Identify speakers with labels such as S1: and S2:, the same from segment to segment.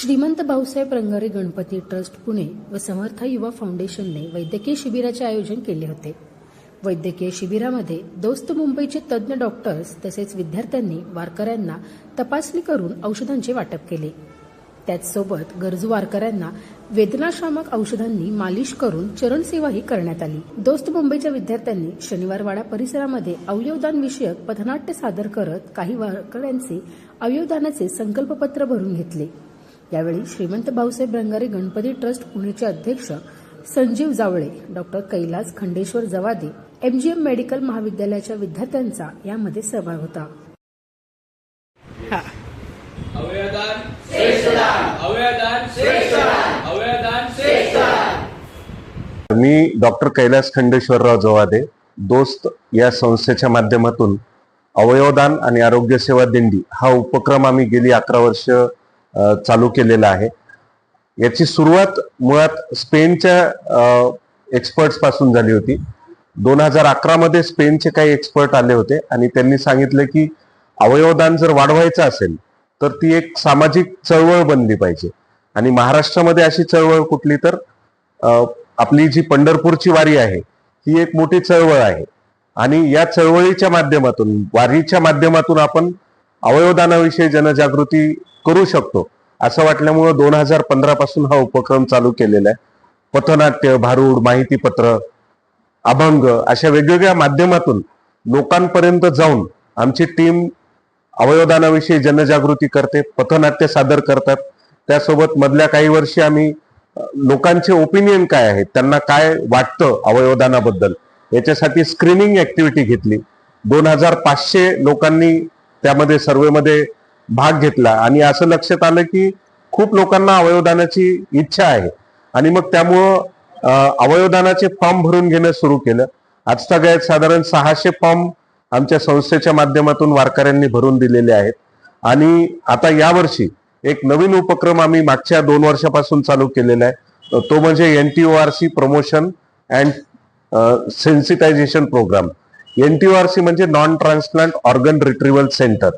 S1: श्रीमंत भाऊसाहेब रंगारी गणपती ट्रस्ट पुणे व समर्थ युवा फाउंडेशनने वैद्यकीय शिबिराचे आयोजन केले होते. वैद्यकीय शिबिरामध्ये दोस्त मुंबईचे तज्ज्ञ डॉक्टर्स तसेच विद्यार्थ्यांनी वारकऱ्यांना तपासणी करून औषधांचे वाटप केले. त्याचसोबत गरजू वारकऱ्यांना वेदनाशामक औषधांनी मालिश करून चरणसेवाही करण्यात आली. दोस्त मुंबईच्या विद्यार्थ्यांनी शनिवारवाडा परिसरामध्ये अवयवदान विषयक पथनाट्य सादर करत काही वारकऱ्यांचे अवयवदानाचे संकल्पपत्र भरून घेतले. यावेळी श्रीमंत भाऊसाहेब रंगारी गणपती ट्रस्ट पुणेचे अध्यक्ष Sanjeev Jawale doctor Kailas Khandeshwar Jawade MGM medical महाविद्यालयाच्या विद्यार्थ्यांचा यामध्ये सहभाग होता.
S2: मी डॉक्टर कैलास खंडेश्वरराव जवादे दोस्त या संस्थेच्या माध्यमातून अवयवदान आणि आरोग्य सेवा दिंडी हा उपक्रम आम्ही गेली अकरा वर्ष चालू केलेला आहे. याची सुरुवात मुळात स्पेनच्या एक्सपर्ट्सपासून झाली होती. दोन हजार अकरा मध्ये स्पेनचे काही एक्सपर्ट आले होते आणि त्यांनी सांगितलं की अवयवदान जर वाढवायचं असेल तर ती एक सामाजिक चळवळ बनली पाहिजे. आणि महाराष्ट्रामध्ये अशी चळवळ कुठली तर आपली जी पंढरपूरची वारी आहे ही एक मोठी चळवळ आहे. आणि या चळवळीच्या माध्यमातून वारीच्या माध्यमातून आपण अवयवदानाविषयी जनजागृती करू शकतो. असं वाटल्यामुळं दोन हजार पंधरा पासून हा उपक्रम चालू केलेला आहे. पथनाट्य भारूड माहितीपत्र अभंग अशा वेगवेगळ्या माध्यमातून लोकांपर्यंत जाऊन आमची टीम अवयवदानाविषयी जनजागृती करते पथनाट्य सादर करतात. त्यासोबत मधल्या काही वर्षी आम्ही लोकांचे ओपिनियन काय आहेत त्यांना काय वाटतं अवयवदानाबद्दल याच्यासाठी स्क्रीनिंग ऍक्टिव्हिटी घेतली. दोन हजार पाचशे लोकांनी त्यामध्ये सर्वेमध्ये भाग घेतला. आणि असं लक्षात आलं की खूप लोकांना अवयवदानाची इच्छा आहे. आणि मग त्यामुळं अवयवदानाचे फॉर्म भरून घेणं सुरू केलं. आज सगळ्यात साधारण सहाशे फॉर्म आमच्या संस्थेच्या माध्यमातून वारकऱ्यांनी भरून दिलेले आहेत. आणि आता यावर्षी एक नवीन उपक्रम आम्ही मागच्या दोन वर्षापासून चालू केलेला आहे. तो म्हणजे N T O R C promotion and sensitization program. N T R C म्हणजे non transplant organ retrieval centre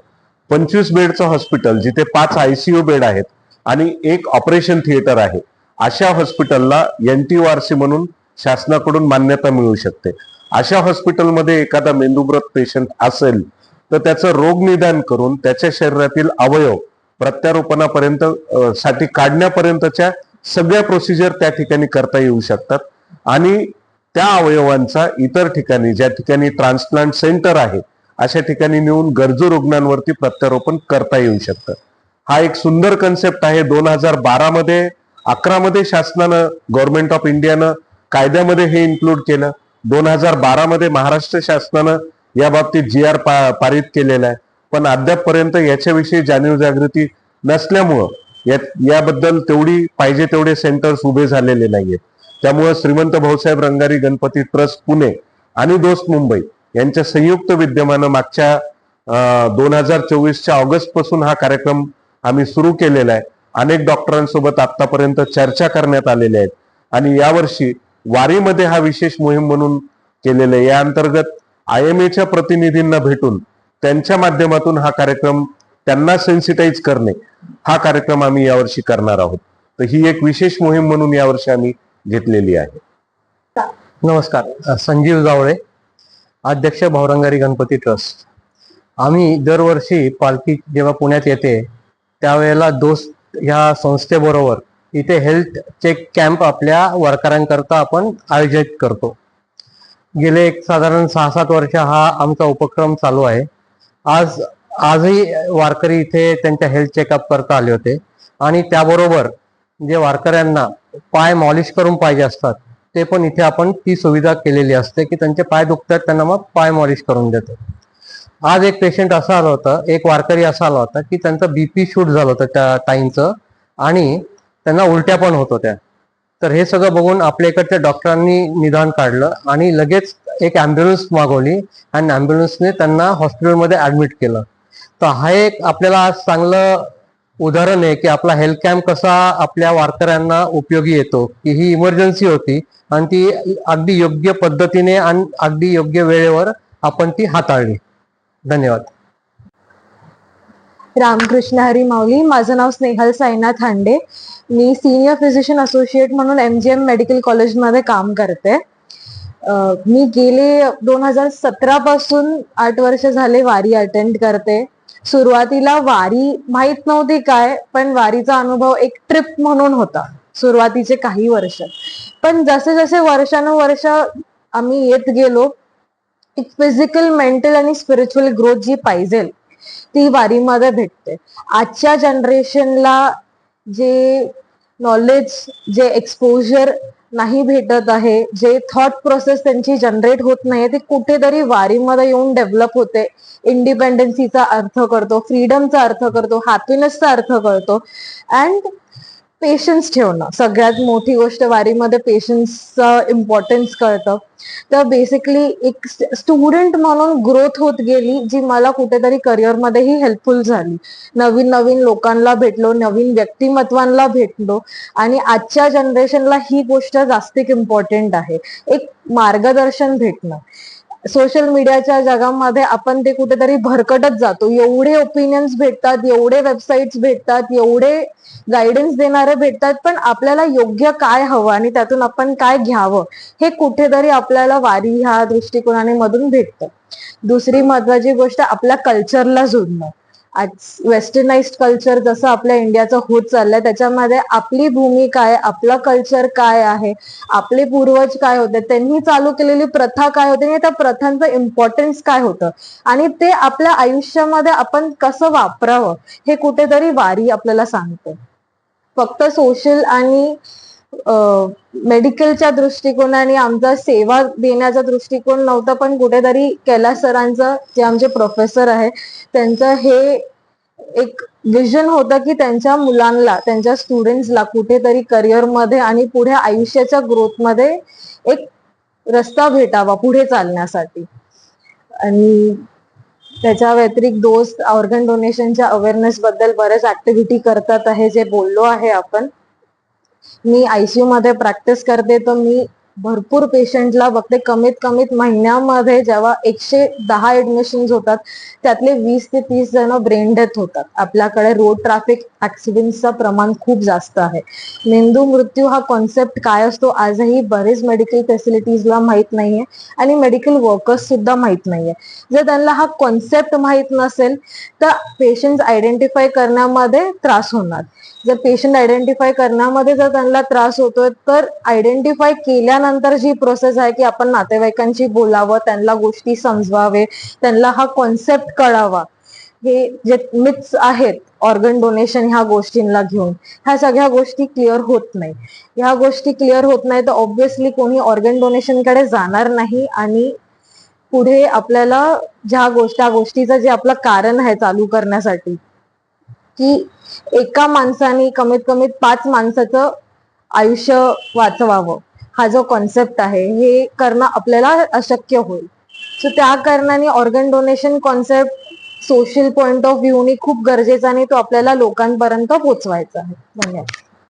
S2: पंचवीस बेडचं हॉस्पिटल जिथे पाच आयसीयू बेड आहेत आणि एक ऑपरेशन थिएटर आहे. अशा हॉस्पिटलला N T O R C म्हणून शासनाकडून मान्यता मिळू शकते. अशा हॉस्पिटलमध्ये एखादा मेंदूब्रत पेशंट असेल तर त्याचं रोग निदान करून त्याच्या शरीरातील अवयव प्रत्यारोपणापर्यंत साठी काढण्यापर्यंतच्या सगळ्या प्रोसिजर त्या ठिकाणी करता येऊ शकतात. आणि त्या अवयवांचा इतर ठिकाणी ज्या ठिकाणी ट्रान्सप्लांट सेंटर आहे अशा ठिकाणी नेऊन गरजू रुग्णांवरती प्रत्यारोपण करता येऊ शकतं. हा एक सुंदर कन्सेप्ट आहे. दोन हजार बारा मध्ये अकरा मध्ये शासनानं गव्हर्नमेंट ऑफ इंडियानं कायद्यामध्ये हे इन्क्लूड केलं. दोन हजार बारा मध्ये महाराष्ट्र शासनानं या बाबतीत जी आर पारित केलेला आहे. पण अद्यापपर्यंत याच्याविषयी जाणीव जागृती नसल्यामुळं याबद्दल तेवढी पाहिजे तेवढे सेंटर्स उभे झालेले नाहीयेत. त्यामुळं श्रीमंत भाऊसाहेब रंगारी गणपती ट्रस्ट पुणे आणि दोस्त मुंबई यांच्या संयुक्त विद्यमानं मागच्या दोन हजार चोवीसच्या ऑगस्टपासून हा कार्यक्रम आम्ही सुरू केलेला आहे. अनेक डॉक्टरांसोबत आतापर्यंत चर्चा करण्यात आलेल्या आहेत. आणि यावर्षी वारीमध्ये हा विशेष मोहीम म्हणून केलेला आहे. या अंतर्गत आय एम एच्या प्रतिनिधींना भेटून त्यांच्या माध्यमातून हा कार्यक्रम त्यांना सेन्सिटाईज करणे हा कार्यक्रम आम्ही यावर्षी करणार आहोत. तर ही एक विशेष मोहीम म्हणून यावर्षी आम्ही घेतलेली आहे.
S3: नमस्कार संजीव जावळे अध्यक्ष भावरंगारी गणपती ट्रस्ट. आम्ही दरवर्षी पालखी जेव्हा पुण्यात येते त्यावेळेला दोस्त ह्या संस्थेबरोबर इथे हेल्थ चेक कॅम्प आपल्या वारकऱ्यांकरता आपण आयोजित करतो. गेले एक साधारण सहा सात वर्ष हा आमचा उपक्रम चालू आहे. आज आजही वारकरी इथे त्यांच्या हेल्थ चेकअप करता आले होते. आणि त्याबरोबर जे वारकऱ्यांना पाय मॉलिश करून पाहिजे असतात. ते पण इथे आपण ती सुविधा केलेली असते की त्यांचे पाय दुखतात त्यांना मग पाय मॉलिश करून देतो. आज एक पेशंट असा आला होता एक वारकरी असा आला होता की त्यांचं बीपी शूट झालं होतं त्या टाईमचं आणि त्यांना उलट्या पण होत होत्या. तर हे सगळं बघून आपल्या इकडच्या डॉक्टरांनी निदान काढलं आणि लगेच एक ॲम्ब्युलन्स मागवली आणि ॲम्ब्युलन्सने त्यांना हॉस्पिटलमध्ये ऍडमिट केलं. तर हा एक आपल्याला आज चांगलं उदाहरण आहे की आपला हेल्थ कॅम्प कसा आपल्या वारकऱ्यांना उपयोगी येतो की ही इमर्जन्सी होती आणि ती अगदी योग्य पद्धतीने आणि अगदी योग्य वेळेवर आपण ती हाताळली. धन्यवाद.
S4: रामकृष्ण हरी माऊली माझं नाव स्नेहल साईनाथ हांडे. मी सिनियर फिजिशियन असोसिएट म्हणून एम जी एम मेडिकल कॉलेजमध्ये काम करते. मी गेले दोन हजार सतरा पासून आठ वर्ष झाले वारी अटेंड करते. सुरुवातीला वारी माहीत नव्हती काय पण वारीचा अनुभव एक ट्रिप म्हणून होता सुरुवातीचे काही वर्ष. पण जसे जसे वर्षानुवर्ष आम्ही येत गेलो एक फिजिकल मेंटल आणि स्पिरिच्युअल ग्रोथ जी पाहिजे ती वारीमध्ये भेटते. आजच्या जनरेशनला जे नॉलेज जे एक्सपोजर नाही भेटत आहे. जे थॉट प्रोसेस त्यांची जनरेट होत नाही ते कुठेतरी वारीमध्ये येऊन डेव्हलप होते. इंडिपेंडन्सीचा अर्थ करतो फ्रीडमचा अर्थ करतो हॅपीनेसचा अर्थ करतो. अँड पेशन्स ठेवणं. सगळ्यात मोठी गोष्ट वारीमध्ये पेशन्सचं इम्पॉर्टन्स कळतं. तर बेसिकली एक स्टुडंट म्हणून ग्रोथ होत गेली जी मला कुठेतरी करिअरमध्येही हेल्पफुल झाली. नवीन नवीन लोकांना भेटलो नवीन व्यक्तिमत्वांना भेटलो आणि आजच्या जनरेशनला ही गोष्ट जास्तिक इम्पॉर्टंट आहे. एक मार्गदर्शन भेटणं. सोशल मीडियाच्या जगामध्ये आपण ते कुठेतरी भरकटत जातो. एवढे ओपिनियन्स भेटतात एवढे वेबसाईट्स भेटतात एवढे गायडन्स देणारे भेटतात पण आपल्याला योग्य काय हवं आणि त्यातून आपण काय घ्यावं हे कुठेतरी आपल्याला वारी ह्या दृष्टिकोनाने मधून भेटतं. दुसरी महत्वाची गोष्ट आपल्या कल्चरला जोडणं आज वेस्टर्नाइज्ड कल्चर जसं आपल्या इंडियाचं होत चाललंय त्याच्यामध्ये आपली भूमिका आहे आपलं कल्चर काय आहे आपले पूर्वज काय होते त्यांनी चालू केलेली प्रथा काय होती आणि त्या प्रथांचं इम्पॉर्टन्स काय होतं? आणि ते आपल्या आयुष्यामध्ये आपण कसं वापरावं हे कुठेतरी वारी आपल्याला सांगते. फक्त सोशल आणि मेडिकलच्या दृष्टिकोनाने आमचा सेवा देण्याचा दृष्टिकोन नव्हता पण कुठेतरी कैलास सरांचं जे आमचे प्रोफेसर आहे त्यांचं हे एक विजन होतं की त्यांच्या मुलांना त्यांच्या स्टुडंट्सला कुठेतरी करिअरमध्ये आणि पुढे आयुष्याच्या ग्रोथमध्ये एक रस्ता भेटावा पुढे चालण्यासाठी. आणि त्याच्या व्यतिरिक्त दोस्त ऑर्गन डोनेशनच्या अवेअरनेस बद्दल बरेच ऍक्टिव्हिटी करतात आहे जे बोललो आहे आपण. मी आयसीयू मध्ये प्रॅक्टिस करते तर मी भरपूर पेशंटला बघते. कमीत कमीत महिन्यामध्ये जेव्हा एकशे दहा ऍडमिशन होतात त्यातले वीस ते तीस जण ब्रेन डेथ होतात. आपल्याकडे रोड ट्रॅफिक ऍक्सिडेंटचं प्रमाण खूप जास्त आहे. मेंदू मृत्यू हा कॉन्सेप्ट काय असतो आजही बरेच मेडिकल फॅसिलिटीजला माहीत नाहीये आणि मेडिकल वर्कर्स सुद्धा माहीत नाहीये. जर त्यांना हा कॉन्सेप्ट माहीत नसेल तर पेशंट आयडेंटिफाय करण्यामध्ये त्रास होणार. जर पेशंट आयडेंटिफाय करण्यामध्ये जर त्यांना त्रास होतोय तर आयडेंटिफाय केल्यानंतर जी प्रोसेस आहे की आपण नातेवाईकांशी बोलावं त्यांना गोष्टी समजवावे त्यांना हा कॉन्सेप्ट कळावा. हे जे मिथ्स आहेत ऑर्गन डोनेशन ह्या गोष्टींना घेऊन ह्या सगळ्या गोष्टी क्लिअर होत नाही. ह्या गोष्टी क्लिअर होत नाही तर ऑब्व्हियसली कोणी ऑर्गन डोनेशनकडे जाणार नाही आणि पुढे आपल्याला ज्या गोष्ट गोष्टीचं जे आपलं कारण आहे चालू करण्यासाठी की एका माणसाने कमीत कमी पाच माणसाचं आयुष्य वाचवावं. हा जो कॉन्सेप्ट आहे हे करणं आपल्याला अशक्य होईल. सो त्या कारणाने organ donation concept social point of व्ह्यूनी खूप गरजेचा आणि तो आपल्याला लोकांपर्यंत पोहोचवायचा आहे. धन्यवाद.